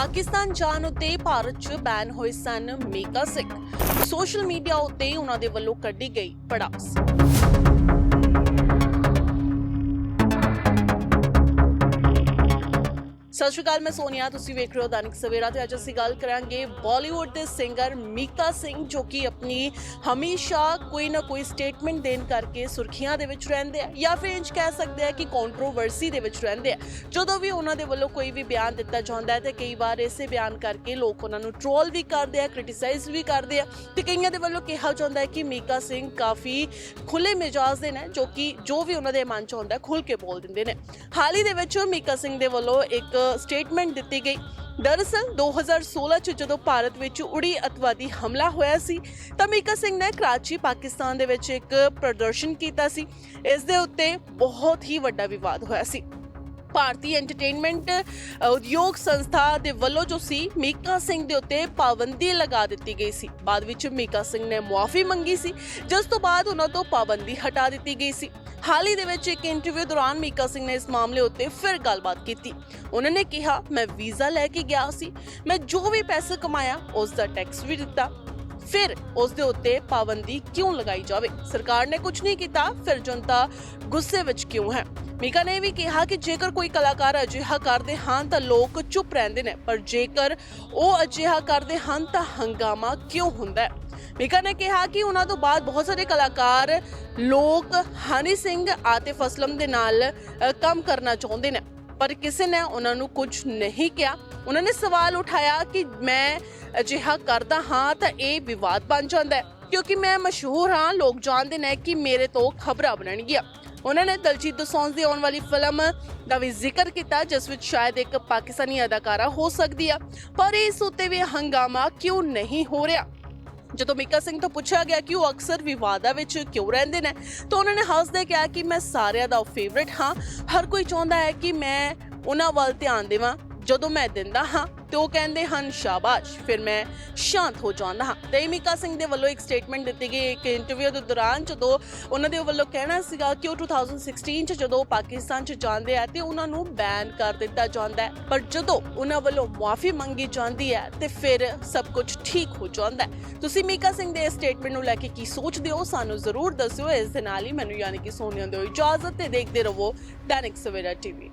ਪਾਕਿਸਤਾਨ ਜਾਣ ਉਤੇ ਭਾਰਤ 'ਚ ਬੈਨ ਹੋਏ ਸਨ ਮੇਕਾ ਸਿੱਖ। ਸੋਸ਼ਲ ਮੀਡੀਆ ਉੱਤੇ ਉਹਨਾਂ ਦੇ ਵੱਲੋਂ ਕੱਢੀ ਗਈ ਪੜਾਸ। ਸਤਿ ਸ਼੍ਰੀ ਅਕਾਲ, ਮੈਂ ਸੋਨੀਆ, ਤੁਸੀਂ ਵੇਖ ਰਹੇ ਹੋ ਦੈਨਿਕ ਸਵੇਰਾ ਤੇ ਅੱਜ ਅਸੀਂ ਗੱਲ ਕਰਾਂਗੇ ਬਾਲੀਵੁੱਡ ਦੇ ਸਿੰਗਰ ਮੀਕਾ ਸਿੰਘ, ਜੋ ਕਿ ਆਪਣੀ ਹਮੇਸ਼ਾ ਕੋਈ ਨਾ ਕੋਈ ਸਟੇਟਮੈਂਟ ਦੇਣ ਕਰਕੇ ਸੁਰਖੀਆਂ ਦੇ ਵਿੱਚ ਰਹਿੰਦੇ ਆ, ਜਾਂ ਫਿਰ ਇੰਜ ਕਹਿ ਸਕਦੇ ਆ ਕਿ ਕੰਟਰੋਵਰਸੀ ਦੇ ਵਿੱਚ ਰਹਿੰਦੇ ਆ। ਜਦੋਂ ਵੀ ਉਹਨਾਂ ਦੇ ਵੱਲੋਂ ਕੋਈ ਵੀ ਬਿਆਨ ਦਿੱਤਾ ਜਾਂਦਾ ਹੈ ਤੇ ਕਈ ਵਾਰ ਇਸੇ ਬਿਆਨ ਕਰਕੇ ਲੋਕ ਉਹਨਾਂ ਨੂੰ ਟ੍ਰੋਲ ਵੀ ਕਰਦੇ ਆ ਕ੍ਰਿਟਿਸਾਈਜ਼ ਵੀ ਕਰਦੇ ਆ ਤੇ ਕਈਆਂ ਦੇ ਵੱਲੋਂ ਕਿਹਾ ਜਾਂਦਾ ਹੈ ਕਿ ਮੀਕਾ ਸਿੰਘ ਕਾਫੀ ਖੁੱਲੇ ਮਿਜਾਜ਼ ਦੇ ਨੇ, ਜੋ ਕਿ ਜੋ ਵੀ ਉਹਨਾਂ ਦੇ ਮਨ ਚ ਹੁੰਦਾ ਹੈ ਖੁੱਲ ਕੇ ਬੋਲ ਦਿੰਦੇ ਨੇ। ਹਾਲ ਹੀ ਦੇ ਵਿੱਚ ਮੀਕਾ ਸਿੰਘ ਦੇ ਵੱਲੋਂ ਇੱਕ ਸਟੇਟਮੈਂਟ ਦਿੱਤੀ ਗਈ। ਦਰਅਸਲ 2016 ਚ ਜਦੋਂ ਭਾਰਤ ਵਿੱਚ ਉੜੀ ਅਤਵਾਦੀ ਹਮਲਾ ਹੋਇਆ ਸੀ, ਤਾਂ ਮੀਕਾ ਸਿੰਘ ਨੇ ਕਰਾਚੀ, ਪਾਕਿਸਤਾਨ ਦੇ ਵਿੱਚ ਇੱਕ ਪ੍ਰਦਰਸ਼ਨ ਕੀਤਾ ਸੀ। ਇਸ ਦੇ ਉੱਤੇ ਬਹੁਤ ਹੀ ਵੱਡਾ ਵਿਵਾਦ ਹੋਇਆ ਸੀ। ਭਾਰਤੀ ਐਂਟਰਟੇਨਮੈਂਟ ਉਦਯੋਗ ਸੰਸਥਾ ਦੇ ਵੱਲੋਂ ਜੋ ਸੀ, ਮੀਕਾ ਸਿੰਘ ਦੇ ਉੱਤੇ ਪਾਬੰਦੀ ਲਗਾ ਦਿੱਤੀ ਗਈ ਸੀ। ਬਾਅਦ ਵਿੱਚ ਮੀਕਾ ਸਿੰਘ ਨੇ ਮੁਆਫੀ ਮੰਗੀ ਸੀ। ਜਿਸ ਤੋਂ ਬਾਅਦ ਉਹਨਾਂ ਤੋਂ ਪਾਬੰਦੀ ਹਟਾ ਦਿੱਤੀ ਗਈ ਸੀ। ਹਾਲ ਹੀ ਦੇ ਵਿੱਚ ਇੱਕ ਇੰਟਰਵਿਊ ਦੌਰਾਨ ਮੀਕਾ ਸਿੰਘ ਨੇ ਇਸ ਮਾਮਲੇ ਉੱਤੇ ਫਿਰ ਗੱਲਬਾਤ ਕੀਤੀ। ਉਹਨਾਂ ਨੇ ਕਿਹਾ, ਮੈਂ ਵੀਜ਼ਾ ਲੈ ਕੇ ਗਿਆ ਸੀ। ਮੈਂ ਜੋ ਵੀ ਪੈਸੇ ਕਮਾਇਆ, ਉਸ ਦਾ ਟੈਕਸ ਵੀ ਦਿੱਤਾ। ਫਿਰ ਉਸ ਦੇ ਉੱਤੇ ਪਾਬੰਦੀ ਕਿਉਂ ਲਗਾਈ ਜਾਵੇ? ਸਰਕਾਰ ਨੇ ਕੁਝ ਨਹੀਂ ਕੀਤਾ, ਫਿਰ ਜਨਤਾ ਗੁੱਸੇ ਵਿੱਚ ਕਿਉਂ ਹੈ? ਮੀਕਾ ਨੇ ਵੀ ਕਿਹਾ ਕਿ ਜੇਕਰ ਕੋਈ ਕਲਾਕਾਰ ਅਜਿਹਾ ਕਰਦੇ ਹਨ, ਤਾਂ ਲੋਕ ਚੁੱਪ ਰਹਿੰਦੇ ਨੇ। ਪਰ ਜੇਕਰ ਉਹ ਅਜਿਹਾ ਕਰਦੇ ਹਨ, ਤਾਂ ਹੰਗਾਮਾ ਕਿਉਂ ਹੁੰਦਾ ਹੈ? ਮੀਕਾ ਨੇ ਕਿਹਾ ਕਿ ਉਹਨਾਂ ਤੋਂ ਬਾਅਦ ਬਹੁਤ ਸਾਰੇ ਕਲਾਕਾਰ ਲੋਕ ਹਨੀ ਸਿੰਘ ਆਤਿਫ ਅਸਲਮ ਦੇ ਨਾਲ ਕੰਮ ਕਰਨਾ ਚਾਹੁੰਦੇ ਨੇ। ਪਰ ਕਿਸੇ ਨੇ ਉਹਨਾਂ ਨੂੰ ਕੁਝ ਨਹੀਂ ਕਿਹਾ। ਉਹਨਾਂ ਨੇ ਸਵਾਲ ਉਠਾਇਆ ਕਿ ਮੈਂ ਅਜਿਹਾ ਕਰਦਾ ਹਾਂ ਤਾਂ ਇਹ ਵਿਵਾਦ ਬਣ ਜਾਂਦਾ ਹੈ। ਕਿਉਂਕਿ ਮੈਂ ਮਸ਼ਹੂਰ ਹਾਂ, ਲੋਕ ਜਾਣਦੇ ਨੇ ਕਿ ਮੇਰੇ ਤੋਂ ਖਬਰਾਂ ਬਣਨਗੀਆਂ। ਉਹਨਾਂ ਨੇ ਦਲਜੀਤ ਦੋਸਾਂਝ ਦੀ ਆਉਣ ਵਾਲੀ ਫਿਲਮ ਦਾ ਵੀ ਜ਼ਿਕਰ ਕੀਤਾ, ਜਿਸ ਵਿੱਚ ਸ਼ਾਇਦ ਇੱਕ ਪਾਕਿਸਤਾਨੀ ਅਦਾਕਾਰਾ ਹੋ ਸਕਦੀ ਆ। ਪਰ ਇਸ ਉੱਤੇ ਵੀ ਹੰਗਾਮਾ ਕਿਉਂ ਨਹੀਂ ਹੋ ਰਿਹਾ? ਜਦੋਂ ਮੀਕਾ ਸਿੰਘ ਤੋਂ ਪੁੱਛਿਆ ਗਿਆ ਕਿ ਉਹ ਅਕਸਰ ਵਿਵਾਦਾਂ ਵਿੱਚ ਕਿਉਂ ਰਹਿੰਦੇ ਨੇ, ਤਾਂ ਉਹਨਾਂ ਨੇ ਹੱਸਦੇ ਕਿਹਾ ਕਿ ਮੈਂ ਸਾਰਿਆਂ ਦਾ ਫੇਵਰਿਟ ਹਾਂ। ਹਰ ਕੋਈ ਚਾਹੁੰਦਾ ਹੈ ਕਿ ਮੈਂ ਉਹਨਾਂ ਵੱਲ ਧਿਆਨ ਦੇਵਾਂ। ਜਦੋਂ ਮੈਂ ਦਿੰਦਾ ਹਾਂ ਤੇ ਉਹ ਕਹਿੰਦੇ ਹਨ, ਸ਼ਾਬਾਸ਼। ਫਿਰ ਮੈਂ ਸ਼ਾਂਤ ਹੋ ਜਾਂਦਾ ਹਾਂ। ਤੇ ਮੀਕਾ ਸਿੰਘ ਦੇ ਵੱਲੋਂ ਇੱਕ ਸਟੇਟਮੈਂਟ ਦਿੱਤੀ ਗਈ, ਇੱਕ ਇੰਟਰਵਿਊ ਦੇ ਦੌਰਾਨ ਜਦੋਂ ਉਹਨਾਂ ਦੇ ਵੱਲੋਂ ਕਹਿਣਾ ਸੀਗਾ ਕਿ ਉਹ 2016 ਚ ਜਦੋਂ ਪਾਕਿਸਤਾਨ ਚ ਜਾਂਦੇ ਆ ਤੇ ਉਹਨਾਂ ਨੂੰ ਬੈਨ ਕਰ ਦਿੱਤਾ ਜਾਂਦਾ ਹੈ। ਪਰ ਜਦੋਂ ਉਹਨਾਂ ਵੱਲੋਂ ਮੁਆਫੀ ਮੰਗੀ ਜਾਂਦੀ ਹੈ ਤੇ ਫਿਰ ਸਭ ਕੁਝ ਠੀਕ ਹੋ ਜਾਂਦਾ ਹੈ। ਤੁਸੀਂ ਮੀਕਾ ਸਿੰਘ ਦੇ ਇਸ ਸਟੇਟਮੈਂਟ ਨੂੰ ਲੈ ਕੇ ਕੀ ਸੋਚਦੇ ਹੋ? ਸਾਨੂੰ ਜ਼ਰੂਰ ਦੱਸਿਓ। ਇਸ ਦੇ ਨਾਲ ਹੀ ਮੈਨੂੰ ਯਾਨੀ ਕਿ ਸੋਨੀਆ ਦਿਓ ਇਜਾਜ਼ਤ ਤੇ ਦੇਖਦੇ ਰਹੋ ਦੈਨਿਕ ਸਵੇਰਾ ਟੀਵੀ।